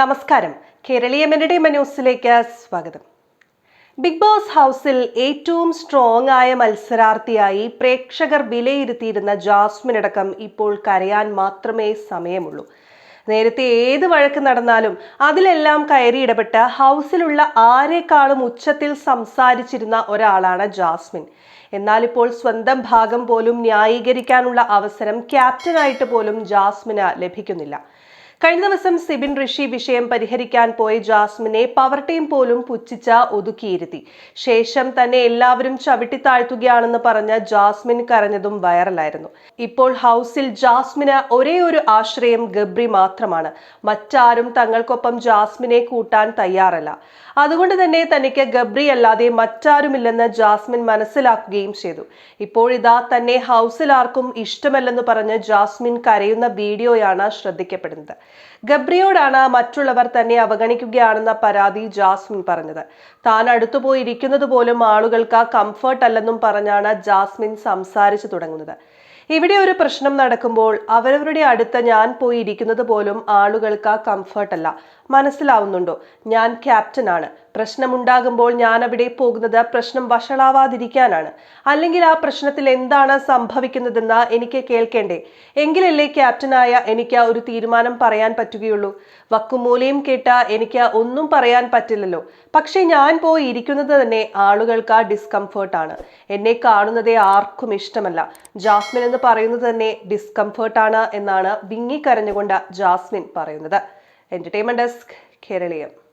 നമസ്കാരം. കേരളീയ മെനഡിമ ന്യൂസിലേക്ക് സ്വാഗതം. ബിഗ് ബോസ് ഹൗസിൽ ഏറ്റവും സ്ട്രോങ് ആയ മത്സരാർത്ഥിയായി പ്രേക്ഷകർ വിലയിരുത്തിയിരുന്ന ജാസ്മിൻ അടക്കം ഇപ്പോൾ കരയാൻ മാത്രമേ സമയമുള്ളൂ. നേരത്തെ ഏത് വഴക്ക് നടന്നാലും അതിലെല്ലാം കയറി ഇടപെട്ട് ഹൗസിലുള്ള ആരെക്കാളും ഉച്ചത്തിൽ സംസാരിച്ചിരുന്ന ഒരാളാണ് ജാസ്മിൻ. എന്നാൽ ഇപ്പോൾ സ്വന്തം ഭാഗം പോലും ന്യായീകരിക്കാനുള്ള അവസരം ക്യാപ്റ്റനായിട്ട് പോലും ജാസ്മിന് ലഭിക്കുന്നില്ല. കഴിഞ്ഞ ദിവസം സിബിൻ ഋഷി വിഷയം പരിഹരിക്കാൻ പോയ ജാസ്മിനെ പവർ ടീം പോലും പുച്ഛിച്ച ഒതുക്കിയിരുത്തി. ശേഷം തന്നെ എല്ലാവരും ചവിട്ടി താഴ്ത്തുകയാണെന്ന് പറഞ്ഞ ജാസ്മിൻ കരഞ്ഞതും വൈറലായിരുന്നു. ഇപ്പോൾ ഹൗസിൽ ജാസ്മിന് ഒരേ ഒരു ആശ്രയം ഗബ്രി മാത്രമാണ്. മറ്റാരും തങ്ങൾക്കൊപ്പം ജാസ്മിനെ കൂട്ടാൻ തയ്യാറല്ല. അതുകൊണ്ട് തന്നെ തനിക്ക് ഗബ്രി അല്ലാതെ മറ്റാരുമില്ലെന്ന് ജാസ്മിൻ മനസ്സിലാക്കുകയും ചെയ്തു. ഇപ്പോഴിതാ തന്നെ ഹൗസിൽ ആർക്കും ഇഷ്ടമല്ലെന്ന് പറഞ്ഞ് ജാസ്മിൻ കരയുന്ന വീഡിയോയാണ് ശ്രദ്ധിക്കപ്പെടുന്നത്. ഗബ്രിയോടാണ് മറ്റുള്ളവർ തന്നെ അവഗണിക്കുകയാണെന്ന പരാതി ജാസ്മിൻ പറഞ്ഞത്. താൻ അടുത്തുപോയിരിക്കുന്നത് പോലും ആളുകൾക്ക് കംഫർട്ട് അല്ലെന്നും പറഞ്ഞാണ് ജാസ്മിൻ സംസാരിച്ചു തുടങ്ങുന്നത്. ഇവിടെ ഒരു പ്രശ്നം നടക്കുമ്പോൾ അവരവരുടെ അടുത്ത് ഞാൻ പോയി ഇരിക്കുന്നത് പോലും ആളുകൾക്ക് കംഫർട്ട് അല്ല. മനസ്സിലാവുന്നുണ്ടോ? ഞാൻ ക്യാപ്റ്റനാണ് പ്രശ്നമുണ്ടാകുമ്പോൾ ഞാൻ അവിടെ പോകുന്നത് പ്രശ്നം വഷളാവാതിരിക്കാനാണ്. അല്ലെങ്കിൽ ആ പ്രശ്നത്തിൽ എന്താണ് സംഭവിക്കുന്നതെന്ന് എനിക്ക് കേൾക്കേണ്ടേ? എങ്കിലല്ലേ ക്യാപ്റ്റനായ എനിക്ക് ഒരു തീരുമാനം പറയാൻ പറ്റുകയുള്ളൂ. വക്കുമൂലയും കേട്ട എനിക്ക് ഒന്നും പറയാൻ പറ്റില്ലല്ലോ. പക്ഷേ ഞാൻ പോയി ഇരിക്കുന്നത് തന്നെ ആളുകൾക്ക് ഡിസ്കംഫേർട്ടാണ് എന്നെ കാണുന്നതേ ആർക്കും ഇഷ്ടമല്ല. ജാസ്മിൻ എന്ന് പറയുന്നത് തന്നെ ഡിസ്കംഫേർട്ടാണ് എന്നാണ് വിങ്ങിക്കരഞ്ഞുകൊണ്ട് ജാസ്മിൻ പറയുന്നത്. Entertainment desk Keraleeyam